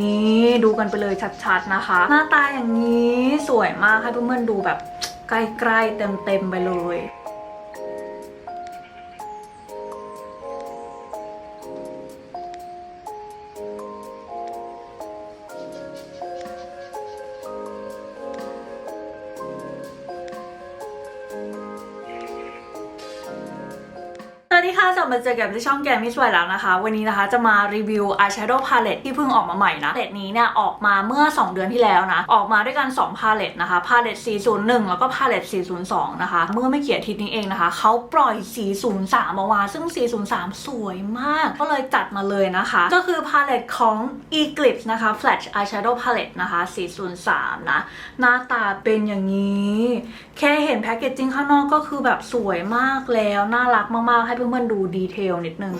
นี่ดูกันไปเลยชัดๆนะคะ หน้าตาอย่างนี้สวยมากให้เพื่อนๆดูแบบใกล้ๆเต็มๆไปเลย ดีค่ะกลับมาเจอกันที่ช่องแกมมิสไวแล้วนะคะ วันนี้นะคะจะมารีวิว eyeshadow palette ที่เพิ่งออกมาใหม่นะ พาเลตนี้เนี่ยออก มาเมื่อ 2 เดือนที่แล้วนะ ออกมาด้วยกัน 2 พาเลตนะคะ พาเลต401 แล้วก็พาเลต402 นะคะ เมื่อไม่เกี่อาทิตย์นี้เองนะคะ เขาปล่อย 403มาวาซึ่ง 403 สวยมาก ก็เลยจัดมาเลยนะคะ ก็คือพาเลตของ Eclipse นะคะ Flash Eyeshadow Palette นะคะ 403 นะ หน้าตาเป็นอย่างนี้ แค่เห็นแพคเกจจิ้งข้างนอกก็คือแบบสวยมากแล้ว น่ารักมากๆ ให้เพื่อนๆดูดีเทลนิดนึง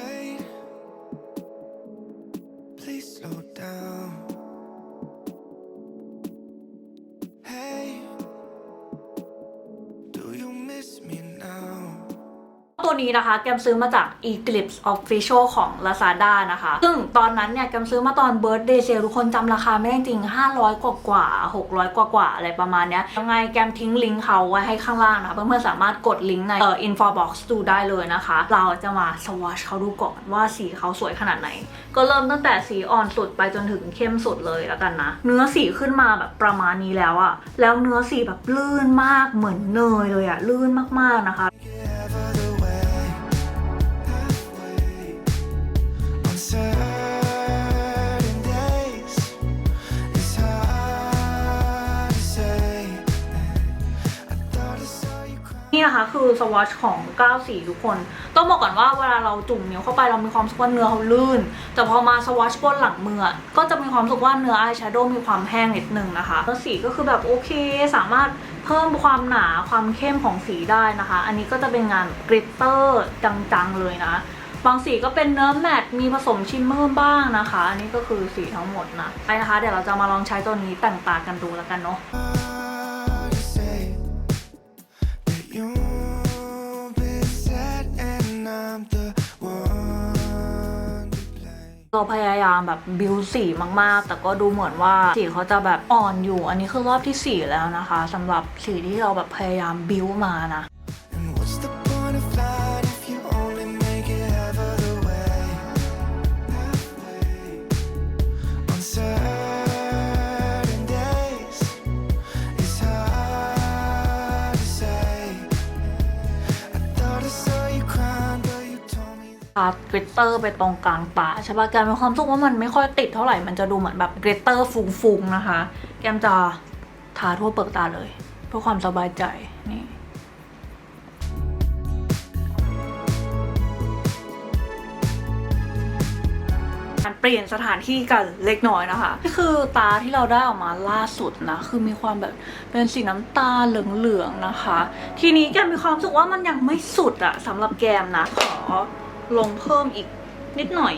ตัวนี้นะคะ แกมซื้อมาจาก Eclipse Official ของ Lazada นะคะ ซึ่งตอนนั้นเนี่ย แกมซื้อมาตอน Birthday Sale ทุกคนจำราคาไม่ได้จริง 500 กว่ากว่า 600 กว่ากว่าอะไรประมาณเนี้ย ยังไงแกมทิ้งลิงก์เขาไว้ให้ข้างล่างนะคะ เพื่อนๆสามารถกดลิงก์ในเอ่อ info box ดูได้เลยนะคะ เราจะมา swatch เขาดูก่อนว่าสีเขาสวยขนาดไหน ก็เริ่มตั้งแต่สีอ่อนสุดไปจนถึงเข้มสุดเลยแล้วกันนะ เนื้อสีขึ้นมาแบบประมาณนี้แล้วอะแล้วเนื้อสีแบบลื่นมากเหมือนเนยเลยอะลื่นมากๆนะคะ นะคะคือสวอชของ94ทุกคน ต้องบอกก่อนว่าเวลาเราจุ่มนิ้วเข้าไปเรามีความรู้สึกว่าเนื้อเขาลื่น แต่พอมาสวอชบนหลังมือก็จะมีความรู้สึกว่าเนื้ออายแชโดว์มีความแห้งนิดนึงนะคะแล้วสีก็คือแบบโอเคสามารถเพิ่มความหนาความเข้มของสีได้นะคะ อันนี้ก็จะเป็นงานกริตเตอร์จังๆเลยนะบางสีก็เป็นเนื้อแมตต์มีผสมชิมเมอร์บ้างนะคะ อันนี้ก็คือสีทั้งหมดนะไปนะคะ เดี๋ยวเราจะมาลองใช้ตัวนี้แต่งตากันดูแล้วกันเนาะ เราพยายามแบบบิวสีมากๆ แต่ก็ดูเหมือนว่าสีเขาจะแบบอ่อนอยู่ อันนี้คือรอบที่ 4 แล้วนะคะสำหรับสีที่เราแบบพยายามบิวมานะ กรตเตอร์ไปตรงกลางตาใช่ปะแกมมีความรู้สึกว่ามันไม่ค่อยติดเท่าไหร่มันจะดูเหมือนแบบกรตเตอร์ฟุ้งๆนะคะ แกมจะทาทั่วเปลือกตาเลย เพื่อความสบายใจนี่การเปลี่ยนสถานที่กันเล็กน้อยนะคะนี่คือตาที่เราได้ออกมาล่าสุดนะ คือมีความแบบเป็นสีน้ำตาเหลืองๆนะคะ ทีนี้แกมมีความรู้สึกว่ามันยังไม่สุดอะสำหรับแกมนะขอ ลงเพิ่มอีกนิดหน่อย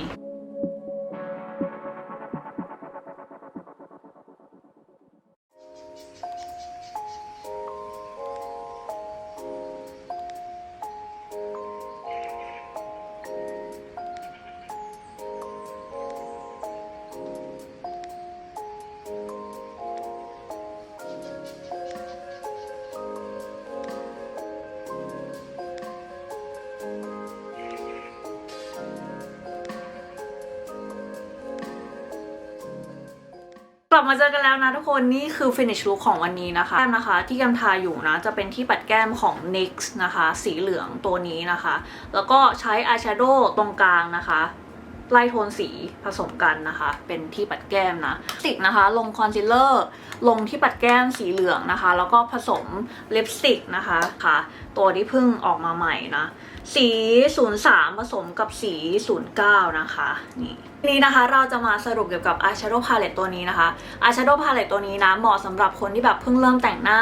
กลับมาเจอกันแล้วนะทุกคนนี่คือ finish look ของวันนี้นะคะแก้มนะคะ ที่กมทาอยู่นะ จะเป็นที่ปัดแก้มของ NYX นะคะ สีเหลืองตัวนี้นะคะ แล้วก็ใช้ eyeshadow ตรงกลางนะคะไล่โทนสีผสมกันนะคะ เป็นที่ปัดแก้มนะติกนะคะ ลงคอนซีลเลอร์ ลงที่ปัดแก้มสีเหลืองนะคะ แล้วก็ผสมลิปสติกนะคะค่ะ ตัวที่เพิ่งออกมาใหม่นะ สี 03 ผสมกับสี 09 นะคะนี่นี่นะคะเราจะมาสรุปเกี่ยวกับ eyeshadow palette ตัวนี้นะคะ eyeshadow palette ตัวนี้นะเหมาะสำหรับคนที่แบบเพิ่งเริ่มแต่งหน้า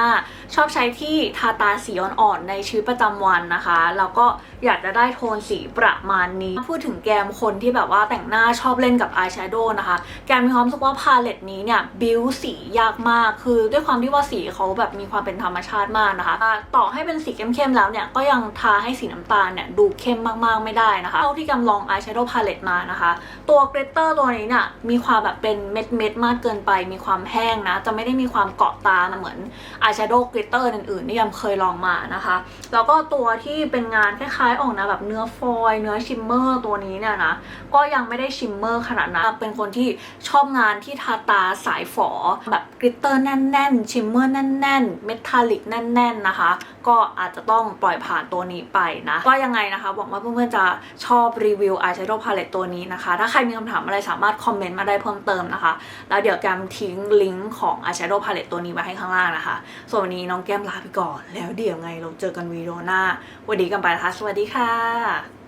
ชอบใช้ที่ทาตาสีอ่อนๆในชีวิตประจำวันนะคะแล้วก็อยากจะได้โทนสีประมาณนี้ พูดถึงแกมคนที่แบบว่าแต่งหน้าชอบเล่นกับ eyeshadow นะคะ แกมมีความรู้สึกว่าพาเลตนี้เนี่ยบิวสียากมากคือ ด้วยความที่ว่าสีเขาแบบมีความเป็นธรรมชาติมากนะคะ ต่อให้เป็นสีเข้มๆแล้วเนี่ยก็ยังทาให้สีน้ำตาลเนี่ยดูเข้มมากๆไม่ได้นะคะ เท่าที่กำลอง eyeshadow palette มานะคะ ตัวกลิตเตอร์ตัวนี้เนี่ยมีความแบบเป็นเม็ดเม็ดมากเกินไป มีความแห้งนะ จะไม่ได้มีความเกาะตาเหมือนอายแชโดว์กลิตเตอร์อื่นๆที่ยังเคยลองมานะคะ แล้วก็ตัวที่เป็นงานคล้ายๆออกนะแบบเนื้อฟอยล์เนื้อชิมเมอร์ตัวนี้เนี่ยนะก็ยังไม่ได้ชิมเมอร์ขนาดนั้นเป็นคนที่ชอบงานที่ทาตาสายฝอแบบกลิตเตอร์แน่นๆ ชิมเมอร์แน่นๆ เมทัลลิกแน่น ๆ นะคะก็อาจจะต้องปล่อยผ่านตัวนี้ไปนะ ก็ยังไงนะคะ หวังว่าเพื่อนๆจะชอบรีวิวอายแชโดว์พาเลตตัวนี้นะคะ ถ้าใครมีคำถามอะไรสามารถคอมเมนต์มาได้เพิ่มเติมนะคะ แล้วเดี๋ยวแกมทิ้งลิงก์ของอายแชโดว์พาเลตตัวนี้ไว้ให้ข้างล่างนะคะ ส่วนวันนี้น้องแก้มลาไปก่อน แล้วเดี๋ยวไงเราเจอกันวีดีโอหน้า วันนี้กันไปนะคะ สวัสดีค่ะ